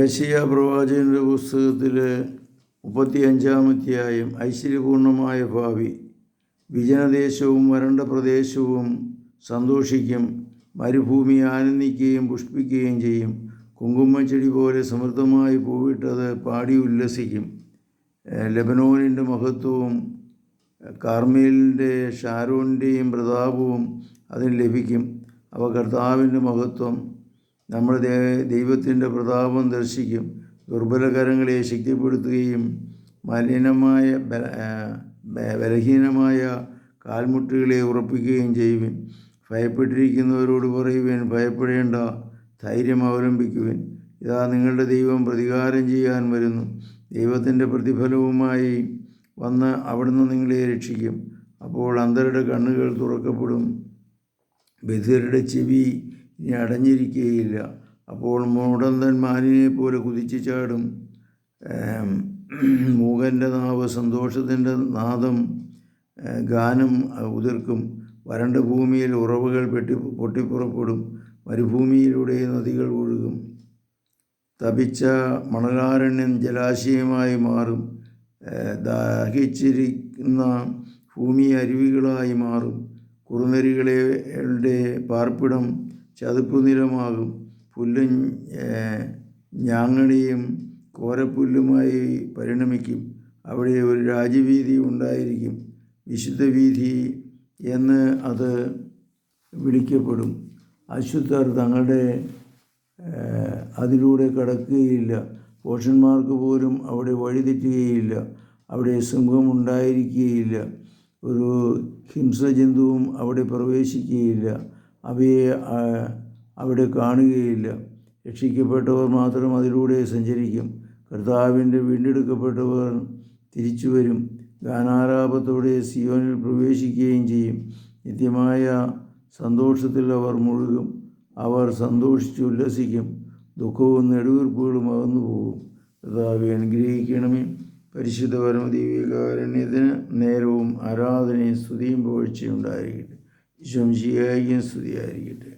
Asia പ്രവാചകന്റെ പുസ്തകത്തിലെ മുപ്പത്തി അഞ്ചാമധ്യായം ഐശ്വര്യപൂർണമായ ഭാവി വിജനദേശവും വരണ്ട പ്രദേശവും സന്തോഷിക്കും മരുഭൂമി ആനന്ദിക്കുകയും പുഷ്പിക്കുകയും ചെയ്യും കുങ്കുമ്മച്ചെടി പോലെ സമൃദ്ധമായി പൂവിട്ടത് പാടി ഉല്ലസിക്കും. ലബനോനിന്റെ മഹത്വവും കാർമേലിന്റെ ഷാരോണിന്റെയും പ്രതാപവും അതിന് ലഭിക്കും. അവ കർത്താവിന്റെ മഹത്വം നമ്മുടെ ദേ- ദൈവത്തിന്റെ പ്രതാപം ദർശിക്കും ദുർബലകരങ്ങളെ ശക്തിപ്പെടുത്തുകയും മലിനമായ ബല- ബലഹീനമായ കാൽമുട്ടുകളെ ഉറപ്പിക്കുകയും ചെയ്യുവിൻ. ഭയപ്പെട്ടിരിക്കുന്നവരോട് പറയുവാൻ ഭയപ്പെടേണ്ട ധൈര്യം അവലംബിക്കുവിൻ. ഇതാ നിങ്ങളുടെ ദൈവം പ്രതികാരം ചെയ്യാൻ വരുന്നു. ദൈവത്തിന്റെ പ്രതിഫലവുമായി വന്ന് അവിടുന്ന് നിങ്ങളെ രക്ഷിക്കും. അപ്പോൾ അന്ധരുടെ കണ്ണുകൾ തുറക്കപ്പെടും. ബധിരരുടെ ചെവി ഇനി അടഞ്ഞിരിക്കുകയില്ല. അപ്പോൾ മൂടന്തന്മാരിനെ പോലെ കുതിച്ചു ചാടും. മൂകന്റെ നാവ് സന്തോഷത്തിന്റെ നാദം ഗാനം ഉതിർക്കും. വരണ്ട ഭൂമിയിൽ ഉറവുകൾ പെട്ടി പൊട്ടിപ്പുറപ്പെടും. മരുഭൂമിയിലൂടെ നദികൾ ഒഴുകും. തപിച്ച മണലാരണ്യം ജലാശയമായി മാറും. ദാഹിച്ചിരിക്കുന്ന ഭൂമി അരുവികളായി മാറും. കുറുനരികളുടെ പാർപ്പിടം ചതുപ്പ് പുല്ലും ഞാങ്ങണിയും കോരപ്പുല്ലുമായി പരിണമിക്കും. അവിടെ ഒരു രാജവീതി ഉണ്ടായിരിക്കും. വിശുദ്ധ വീതി എന്ന് അത് വിളിക്കപ്പെടും. അശുദ്ധർ തങ്ങളുടെ അതിലൂടെ കടക്കുകയില്ല. പോഷന്മാർക്ക് പോലും അവിടെ വഴിതെറ്റുകയില്ല. അവിടെ സിംഹം ഉണ്ടായിരിക്കുകയില്ല ഒരു ഹിംസജന്തുവും അവിടെ പ്രവേശിക്കുകയില്ല. അവയെ അവിടെ കാണുകയില്ല. രക്ഷിക്കപ്പെട്ടവർ മാത്രം അതിലൂടെ സഞ്ചരിക്കും. കർത്താവിന്റെ വീണ്ടെടുക്കപ്പെട്ടവർ തിരിച്ചു വരും സിയോനിൽ പ്രവേശിക്കുകയും ചെയ്യും. നിത്യമായ സന്തോഷത്തിൽ അവർ മുഴുകും. അവർ സന്തോഷിച്ച് ഉല്ലസിക്കും. ദുഃഖവും നെടുവീർപ്പുകളും അകന്നു പോകും കർത്താവെ അനുഗ്രഹിക്കണമേ. പരിശുദ്ധ പരമദീവികാരണ്യത്തിന് നേരവും ആരാധനയും സ്തുതിയും പുകഴ്ചയും ഉണ്ടായിരിക്കട്ടെ. വിശ്വംശിയായിരിക്കും സ്തുതിയായിരിക്കട്ടെ